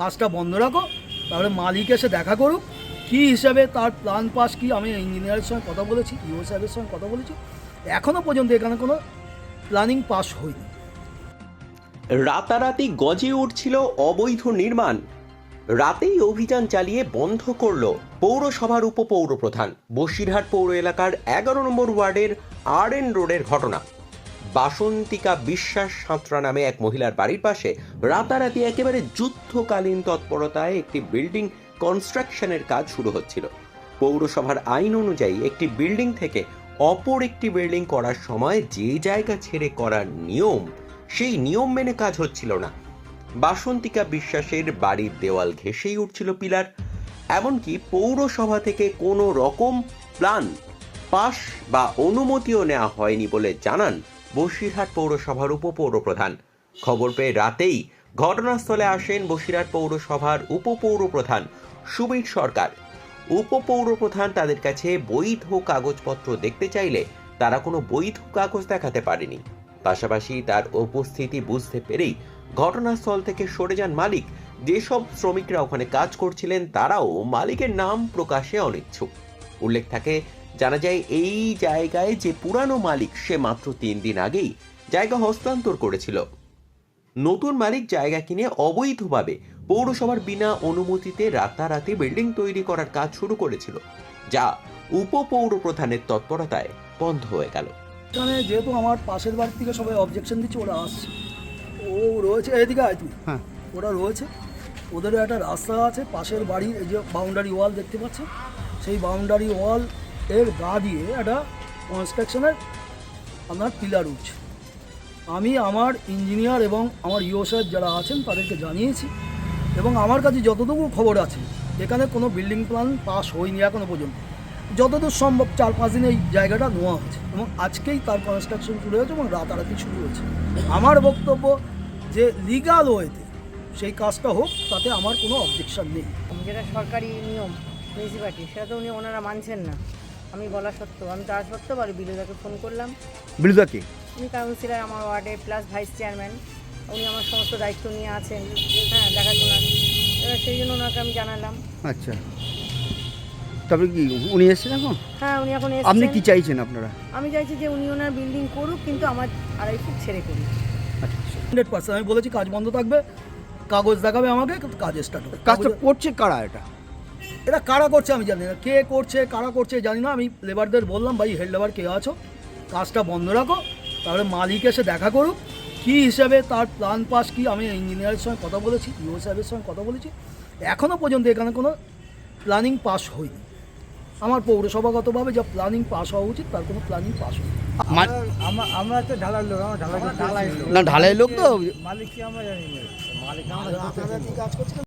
কাজটা বন্ধ রাখো, তাহলে মালিক এসে দেখা করুক, কী হিসাবে তার প্ল্যান পাস কি, আমি ইঞ্জিনিয়ারের সঙ্গে কথা বলেছি ইও সাহেবের সঙ্গে কথা বলেছি এখনও পর্যন্ত এখানে কোনো প্ল্যানিং পাস হয়নি। রাতারাতি গজে উঠছিল অবৈধ নির্মাণ। রাতেই অভিযান চালিয়ে বন্ধ করল পৌরসভার উপপৌরপ্রধান। বসিরহাট পৌর এলাকার এগারো নম্বর ওয়ার্ডের আর এন রোডের ঘটনা। বাসন্তিকা বিশ্বাস সাঁতরা নামে এক মহিলার বাড়ির পাশে রাতারাতি একেবারে যুদ্ধকালীন তৎপরতায় একটি বিল্ডিং কনস্ট্রাকশনের কাজ শুরু হচ্ছিল। পৌরসভার আইন অনুযায়ী একটি বিল্ডিং থেকে অপর একটি বিল্ডিং করার সময় যে জায়গা ছেড়ে করার নিয়ম, সেই নিয়ম মেনে কাজ হচ্ছিল না। বাসন্তিকা বিশ্বাসের বাড়ির দেওয়াল ঘেঁষেই উঠছিল পিলার, এমনকি পৌরসভা থেকে কোনো রকম প্ল্যান পাস বা অনুমতিও নেওয়া হয়নি বলে জানান বসিরহাট পৌরসভার উপপৌরপ্রধান। খবর পেয়ে রাতেই ঘটনাস্থলে আসেন বসিরহাট পৌরসভার উপপৌরপ্রধান সুবীর সরকার। উপপৌরপ্রধান তাদের কাছে বৈধ কাগজপত্র দেখতে চাইলে তারা কোনো বৈধ কাগজ দেখাতে পারেনি। পাশাপাশি তার উপস্থিতি বুঝতে পেরেই ঘটনাস্থল থেকে সরে যান মালিক। যেসব শ্রমিকরা ওখানে কাজ করছিলেন তারাও মালিকের নাম প্রকাশে অনিচ্ছুক। উল্লেখ থাকে জানা যায় এই জায়গায় যে পুরানো মালিক সে মাত্র তিন দিন আগেই জায়গা হস্তান্তর করেছিল। নতুন মালিক জায়গা কিনে অবৈধভাবে পৌরসভার বিনা অনুমতিতে রাতারাতি বিল্ডিং তৈরি করার কাজ শুরু করেছিল যা উপপৌর প্রধানের তৎপরতায় বন্ধ হয়ে গেল। এখানে যেহেতু আমার পাশের বাড়ি থেকে সবাই অবজেকশন দিচ্ছে ওরা আসছে। ও রয়েছে এদিকে আয় তুই হ্যাঁ। ওরা রয়েছে। ওদেরও একটা রাস্তা আছে পাশের বাড়ির এই যে বাউন্ডারি ওয়াল দেখতে পাচ্ছে? সেই বাউন্ডারি ওয়াল এর গা দিয়ে একটা কনস্ট্রাকশনের আপনার পিলার উঠছে। আমি আমার ইঞ্জিনিয়ার এবং আমার ইও সাহেব যারা আছেন তাদেরকে জানিয়েছি এবং আমার কাছে যতটুকু খবর আছে, এখানে কোনো বিল্ডিং প্ল্যান পাস হয়নি এখনও পর্যন্ত। যতদূর সম্ভব চার পাঁচ দিন এই জায়গাটা নেওয়া হয়েছে এবং আজকেই তার কনস্ট্রাকশন শুরু হয়েছে এবং রাতারাতি শুরু হয়েছে। আমার বক্তব্য যে লিগাল ওয়েতে সেই কাজটা হোক, তাতে আমার কোনো অবজেকশন নেই। যেটা সরকারি নিয়ম মিউনিসিপালিটি সেটা তো উনি ওনারা মানছেন না। আমি বলা সত্ত্বেও আমি তার সত্ত্বেও বাড়ি বিলুদাকে ফোন করলাম। বিরুদ্ধা কে? উনি কাউন্সিলর আমার ওয়ার্ডে প্লাস ভাইস চেয়ারম্যান। উনি আমার সমস্ত দায়িত্ব নিয়ে আছেন। হ্যাঁ দেখাশোনা এবার সেই জন্য ওনাকে আমি জানালাম। আচ্ছা। তবে কি উনি এসেছেন এখন? হ্যাঁ উনি এখন এসেছেন। আপনি কি চাইছেন আপনারা? আমি চাইছি যে উনি ওনার বিল্ডিং করুক কিন্তু আমার আড়াই ফুট ছেড়ে করুক। আচ্ছা হান্ড্রেড পার্সেন্ট আমি বলেছি কাজ বন্ধ থাকবে কাগজ দেখাবে আমাকে কাজ স্টার্ট হবে। কাজটা করছে কারা এটা? এটা কারা করছে আমি জানি না। কে করছে কারা করছে জানি না। আমি লেবারদের বললাম ভাই হেড লেবার কে আছো? কাজটা বন্ধ রাখো তাহলে মালিক এসে দেখা করুক। কী হিসাবে তার প্ল্যান পাস কি? আমি ইঞ্জিনিয়ারের সঙ্গে কথা বলেছি ইও সাহেবের সঙ্গে কথা বলেছি। এখনও পর্যন্ত এখানে কোনো প্ল্যানিং পাস হয়নি। আমার পৌরসভাগতভাবে যা প্ল্যানিং পাস হওয়া উচিত তার কোনো প্ল্যানিং পাস হয়নি। আমরা আমরা তো ঢালাই লোক আমরা ঢালাই ঢালাই লোক। না ঢালাই লোক তো মালিক কি আমরা জানি না। মালিক কাজ করছে